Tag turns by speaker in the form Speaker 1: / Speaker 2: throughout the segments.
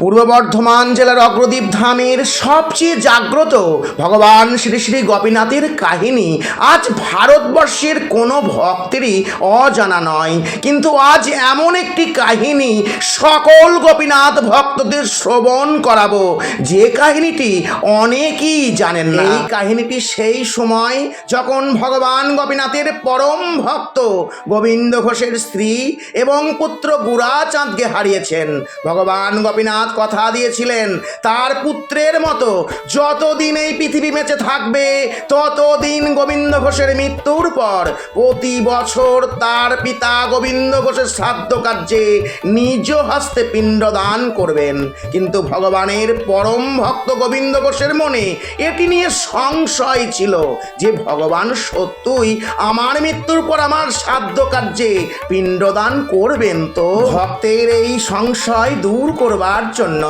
Speaker 1: পূর্ব বর্ধমান জেলার অগ্রদীপ ধামের সবচেয়ে জাগ্রত ভগবান শ্রী শ্রী গোপীনাথের কাহিনী, আজ ভারতবর্ষের কোনো ভক্তেরই অজানা নয়। কিন্তু আজ এমন একটি কাহিনী সকল গোপীনাথ ভক্তদের শ্রবণ করাবো। যে কাহিনীটি অনেকেই জানেন না। এই কাহিনীটি সেই সময় যখন ভগবান গোপীনাথের পরম ভক্ত গোবিন্দ ঘোষের স্ত্রী এবং পুত্র গুড়াচাঁদকে হারিয়েছেন। ভগবান গোপীনাথ কথা দিয়েছিলেন। তার পুত্রের মতো যতদিন এই পৃথিবী বেঁচে থাকবে, ততদিন গোবিন্দ ঘোষের মৃত্যুর পর প্রতি বছর তার পিতা গোবিন্দ ঘোষের শ্রাদ্ধ কার্যে নিজ হস্তে পিণ্ডদান করবেন। কিন্তু ভগবানের পরম ভক্ত গোবিন্দ ঘোষের মনে এটি নিয়ে সংশয় ছিল যে ভগবান সত্যই আমার মৃত্যুর পর আমার শ্রাদ্ধ কার্যে পিণ্ডদান করবেন তো? ভক্তের এই সংশয় দূর করবার জন্য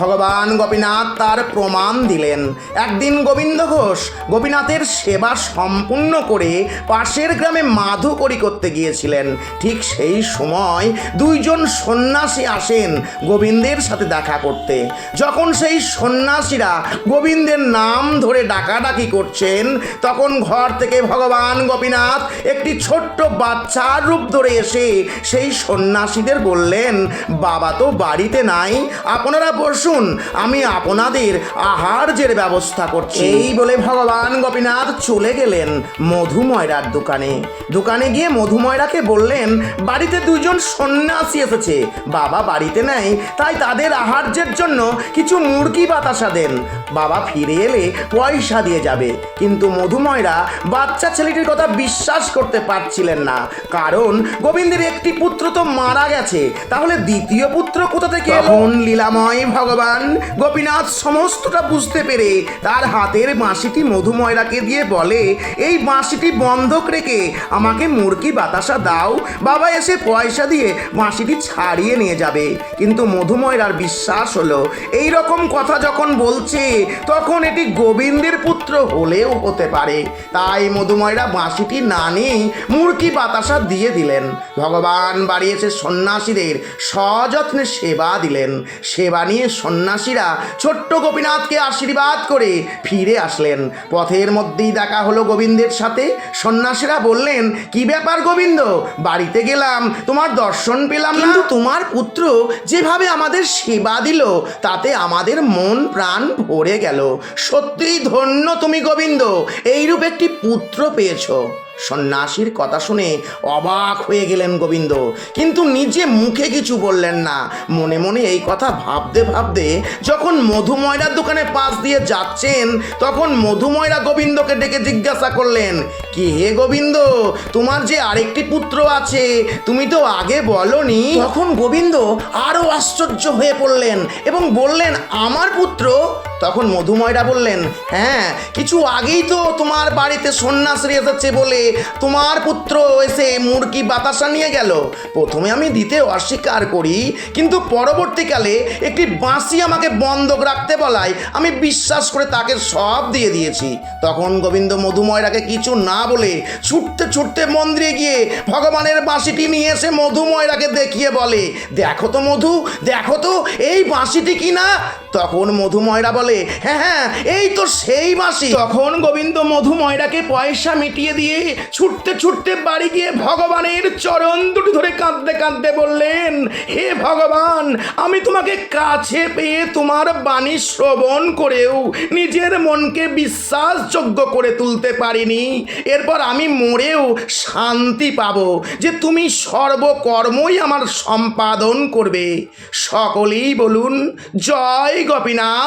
Speaker 1: ভগবান গোপীনাথ তার প্রমাণ দিলেন। একদিন গোবিন্দ ঘোষ গোপীনাথের সেবা সম্পূর্ণ করে পাশের গ্রামে মাধুকরি করতে গিয়েছিলেন। ঠিক সেই সময় দুইজন সন্ন্যাসী আসেন গোবিন্দের সাথে দেখা করতে। যখন সেই সন্ন্যাসীরা গোবিন্দের নাম ধরে ডাকাডাকি করছেন, তখন ঘর থেকে ভগবান গোপীনাথ একটি ছোট্ট বাচ্চার রূপ ধরে এসে সেই সন্ন্যাসীদের বললেন, বাবা তো বাড়িতে নাই আপনারা বসুন, আমি আপনাদের আহার্যের ব্যবস্থা করছি। এই বলে ভগবান গোপীনাথ চলে গেলেন মধুময়রার দোকানে। দোকানে গিয়ে মধুময়রাকে বললেন, বাড়িতে দুজন সন্ন্যাসী এসেছে। বাবা বাড়িতে নেই, তাই তাদের আহার্যের জন্য কিছু মুরগি বাতাসা দেন। বাবা ফিরে এলে পয়সা দিয়ে যাবে। কিন্তু মধুময়রা বাচ্চা ছেলেটির কথা বিশ্বাস করতে পারছিলেন না। কারণ গোবিন্দের একটি পুত্র তো মারা গেছে। তাহলে দ্বিতীয় পুত্র কোথা থেকে এখন লীলাময় ভগবান। গোপীনাথ সমস্তটা বুঝতে পেরে তার হাতের বাঁশিটি মধুময়রাকে দিয়ে বলে, এই বাঁশিটি বন্ধক রেখে আমাকে মুরগি বাতাসা দাও। বাবা এসে পয়সা দিয়ে বাঁশিটি ছাড়িয়ে নিয়ে যাবে। কিন্তু মধুময়রার বিশ্বাস হলো, এই রকম কথা যখন বলছে, তখন এটি গোবিন্দের পুত্র হলেও হতে পারে। তাই মধুময়রা বাঁশিটি না নিয়েই মুরগি বাতাসা দিয়ে দিলেন। ভগবান বাড়িয়েছে সন্ন্যাসীদের সযত্নে সেবা দিলেন। সেবা নিয়ে সন্ন্যাসীরা ছোট্ট গোপীনাথকে আশীর্বাদ করে ফিরে আসলেন। পথের মধ্যেই দেখা হলো গোবিন্দের সাথে। সন্ন্যাসীরা বললেন, কি ব্যাপার গোবিন্দ? বাড়িতে গেলাম, তোমার দর্শন পেলাম কিন্তু তোমার পুত্র যেভাবে আমাদের সেবা দিল, তাতে আমাদের মন প্রাণ ভরে গেল। সত্যিই ধন্য তুমি গোবিন্দ, এইরূপ একটি পুত্র পেয়েছ। সন্ন্যাসীর কথা শুনে অবাক হয়ে গেলেন গোবিন্দ। কিন্তু নিজে মুখে কিছু বললেন না। মনে মনে এই কথা ভাবতে ভাবতে যখন মধুময়রার দোকানে পাশ দিয়ে যাচ্ছেন, তখন মধুময়রা গোবিন্দকে ডেকে জিজ্ঞাসা করলেন, কি হে গোবিন্দ, তোমার যে আরেকটি পুত্র আছে, তুমি তো আগে বলনি? তখন গোবিন্দ আরও আশ্চর্য হয়ে পড়লেন এবং বললেন, আমার পুত্র? তখন মধুময়রা বললেন হ্যাঁ কিছু আগেই তো তোমার বাড়িতে সন্ন্যাসী এসেছে বলে তোমার পুত্র এসে মুরগি বাতাসা নিয়ে গেল। প্রথমে আমি দিতে অস্বীকার করি, কিন্তু পরবর্তীকালে একটি বাঁশি আমাকে বন্ধক রাখতে বলায় আমি বিশ্বাস করে তাকে সব দিয়ে দিয়েছি। তখন গোবিন্দ মধুময়রাকে কিছু না বলে ছুটতে ছুটতে মন্দিরে গিয়ে ভগবানের বাঁশিটি নিয়ে এসে মধুময়রাকে দেখিয়ে বলে, দেখো তো মধু, দেখো তো, এই বাঁশিটি কি না? তখন মধুময়রা বলে হ্যাঁ হ্যাঁ এই তো সেই মাসি তখন গোবিন্দ মধুময়রাকে পয়সা মিটিয়ে দিয়ে ছুটতে ছুটতে বাড়ি গিয়ে ভগবানের চরণ দুটি ধরে কাঁদতে কাঁদতে বললেন, হে ভগবান, আমি তোমাকে কাছে পেয়ে তোমার বাণী শ্রবণ করেও নিজের মনকে বিশ্বাসযোগ্য করে তুলতে পারিনি। এরপর আমি মরেও শান্তি পাবো যে তুমি সর্বকর্মই আমার সম্পাদন করবে। সকলেই বলুন, জয় গোপীনাথ।